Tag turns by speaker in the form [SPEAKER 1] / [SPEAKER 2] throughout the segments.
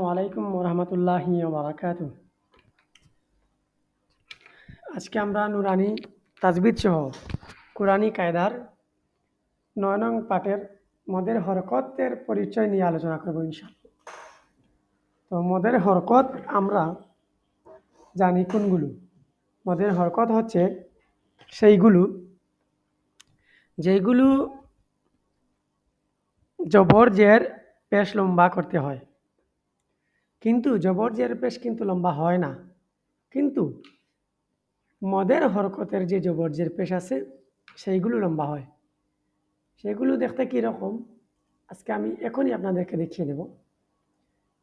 [SPEAKER 1] আলাইকুম রহমতুল্লাহি বারাকাত আজকে আমরা নুরানি তাজবিদ সহ কোরআনি কায়দার নয় নং পাঠের মদের হরকতের পরিচয় নিয়ে আলোচনা করব ইনশাল্লাহ তো মদের হরকত আমরা জানি কোনগুলো? মদের হরকত হচ্ছে সেইগুলো যেইগুলো জবর জের পেশ লম্বা করতে হয়। কিন্তু জবর জের পেশ কিন্তু লম্বা হয় না। কিন্তু মদের হরকতের যে জবর জের পেশ আছে, সেইগুলো লম্বা হয়। সেগুলো দেখতে কীরকম আজকে আমি এখনই আপনাদেরকে দেখিয়ে দেব।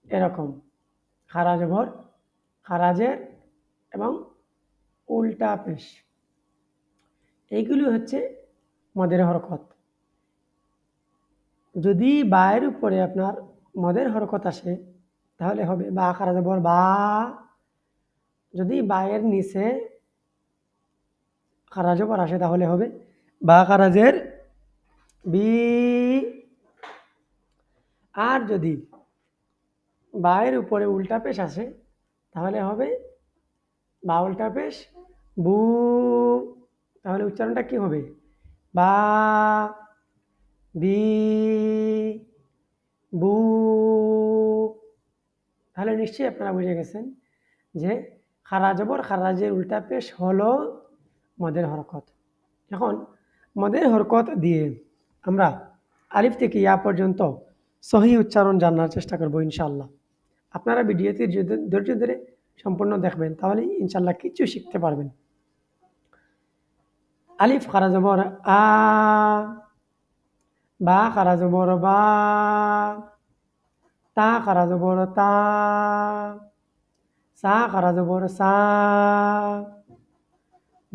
[SPEAKER 1] এরকম। খারা জবর খারাজের এবং উল্টা পেশ। এইগুলি হচ্ছে মদের হরকত। যদি বায়ের উপরে আপনার মদের হরকত আসে তাহলে হবে বা খারা জবর বা, যদি বায়ের নিচে খারা জবর আসে তাহলে হবে বা খারাজের বি। আর যদি বায়ের উপরে উল্টা পেশ আসে তাহলে হবে বা উল্টা পেশ বু। তাহলে উচ্চারণটা কি হবে? বা বি। বু। তাহলে নিশ্চয়ই আপনারা বুঝে গেছেন যে খারা জবর খারাজের উল্টা পেশ হলো মদের হরকত। এখন মদের হরকত দিয়ে আমরা আলিফ থেকে ইয়া পর্যন্ত সহি উচ্চারণ জানার চেষ্টা করব ইনশাল্লাহ আপনারা ভিডিওটি যদি- ধৈর্য ধরে সম্পূর্ণ দেখবেন, তাহলে ইনশাল্লাহ কিছু শিখতে পারবেন। আলিফ খারা জবর আ, বা খারা জবর বা تا قرض برو تا سا قرض برو سا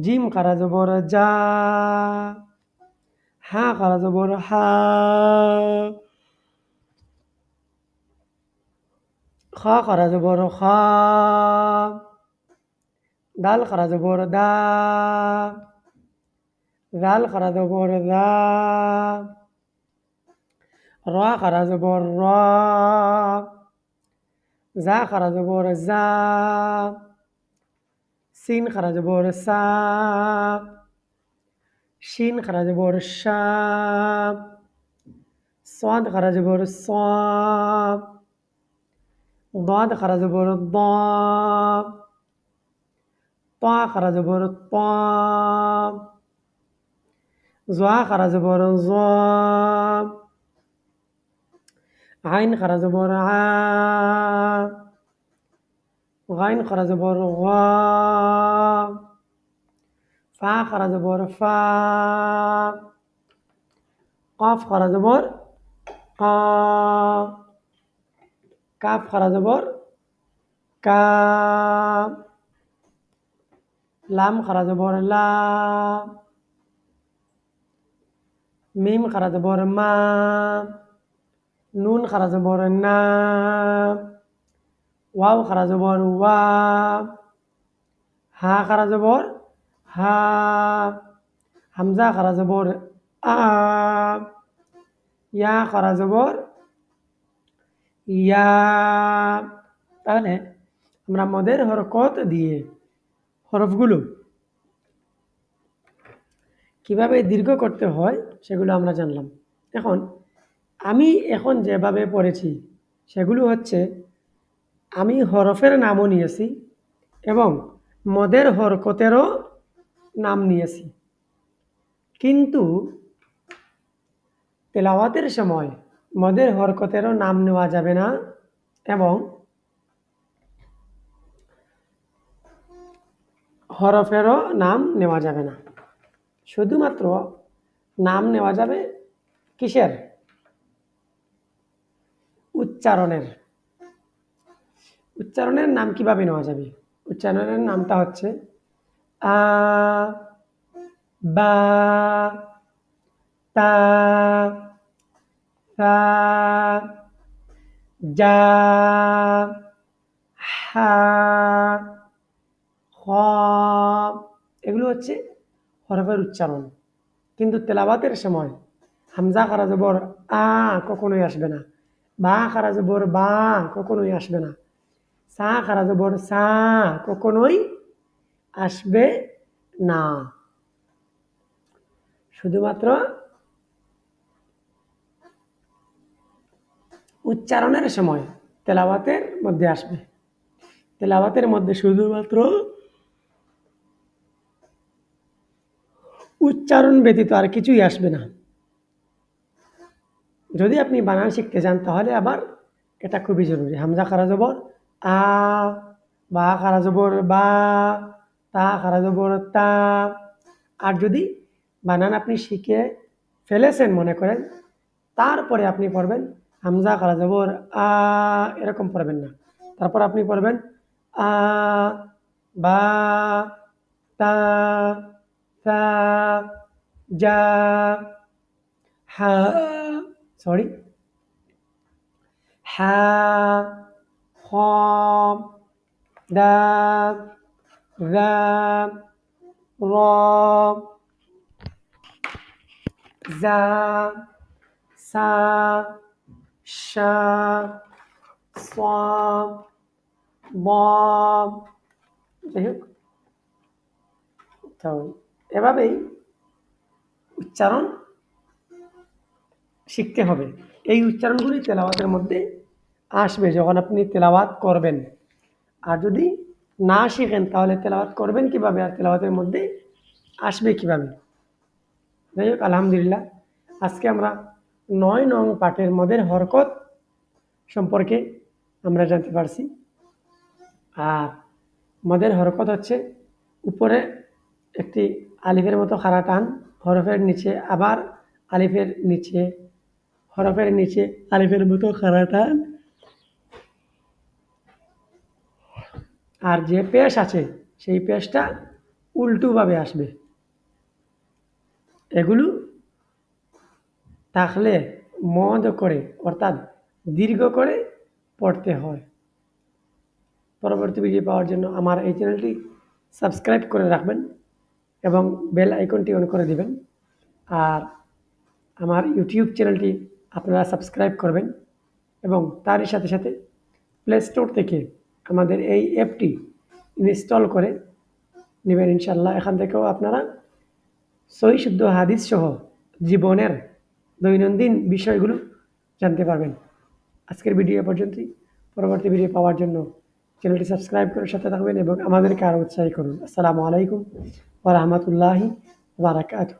[SPEAKER 1] جیم قرض برو جا ها قرض برو ها خا قرض برو خا دال قرض برو دا ذال قرض برو ذا র খারা জবর র জা খারা জবর জা সিন খারা জবর সা শিন খারা জবর শা صاد খারা জবর স ضاد খারা জবর ض ط খারা জবর ط زوا খারা জবর জ আইন খারা জবর আ গাইন খারা জবর গা ফা খারা জবর ফা কফ খারা জবর কা কাফ খারা জবর কা লাম খারা জবর লা মিম খারা জবর মা নুন খারা জবর না ওয়াও খারা জবর ওয়া হা খারা জবর হা হামজা খারা জবর আ ইয়া খারা জবর ইয়া তাহলে আমরা মদের হরকত দিয়ে হরফগুলো কীভাবে দীর্ঘ করতে হয় সেগুলো আমরা জানলাম এখন আমি এখন যেভাবে পড়েছি, সেগুলো হচ্ছে, আমি হরফের নামও নিয়েছি এবং মদের হরকতেরও নাম নিয়েছি। কিন্তু তেলাওয়াতের সময় মদের হরকতেরও নাম নেওয়া যাবে না এবং হরফেরও নাম নেওয়া যাবে না। শুধুমাত্র নাম নেওয়া যাবে কিসের? উচ্চারণের। উচ্চারণের নাম কীভাবে নেওয়া যাবে? উচ্চারণের নামটা হচ্ছে আ, বা, তা সা যা, হা, খ, এগুলো হচ্ছে হরফের উচ্চারণ। কিন্তু তেলাবাতের সময় হামজা খারা জবর আ কখনোই আসবে না। বা খারা জবর বা কখনোই আসবে না। সা খারা জবর সা কখনোই আসবে না। শুধুমাত্র উচ্চারণের সময় তেলাওয়াতের মধ্যে আসবে। তেলাওয়াতের মধ্যে শুধুমাত্র উচ্চারণ ব্যতীত আর কিছুই আসবে না। যদি আপনি বানান শিখতে চান তাহলে আবার এটা খুবই জরুরি। হামজা খারা জবর, আ, বা, খারা জবর, বা, তা, খারা জবর, তা। আর যদি বানান আপনি শিখে ফেলেছেন মনে করেন, তারপরে আপনি পড়বেন হামজা খারা জবর, আ, এরকম পড়বেন না। তারপর আপনি পড়বেন, আ, বা, তা তা যা হা সরি হ্যা খ দাগ গাম র যা সা শা সাম মম যাই হোক তো এভাবেই উচ্চারণ শিখতে হবে। এই উচ্চারণগুলি তেলাওয়াতের মধ্যে আসবে যখন আপনি তেলাওয়াত করবেন। আর যদি না শিখেন, তাহলে তেলাওয়াত করবেন কীভাবে? আর তেলাওয়াতের মধ্যে আসবে কীভাবে? যাই হোক, আলহামদুলিল্লাহ। আজকে আমরা নয় নং পাঠের মদের হরকত সম্পর্কে আমরা জানতে পারছি। আর মদের হরকত হচ্ছে উপরে একটি আলিফের মতো খাড়া টান, হরফের নিচে আবার আলিফের নিচে হরফের নিচে আলিফের মতো টান আর যে পেশ আছে, সেই পেশটা উল্টোভাবে আসবে। এগুলো থাকলে মদ করে, অর্থাৎ দীর্ঘ করে পড়তে হয়। পরবর্তী ভিডিও পাওয়ার জন্য আমার এই চ্যানেলটি সাবস্ক্রাইব করে রাখবেন এবং বেল আইকনটি অন করে দিবেন। আর আমার ইউটিউব চ্যানেলটি আপনারা সাবস্ক্রাইব করবেন এবং তারই সাথে সাথে প্লে স্টোর থেকে আমাদের এই অ্যাপটি ইনস্টল করে নেবেন ইনশাল্লাহ এখান থেকেও আপনারা সই শুদ্ধ হাদিস সহ জীবনের দৈনন্দিন বিষয়গুলো জানতে পারবেন। আজকের ভিডিও পর্যন্তই। পরবর্তী ভিডিও পাওয়ার জন্য চ্যানেলটি সাবস্ক্রাইব করে সাথে থাকবেন এবং আমাদেরকে আরও উৎসাহী করুন। আসসালামু আলাইকুম ওরহমতুল্লাহি বারাকাতু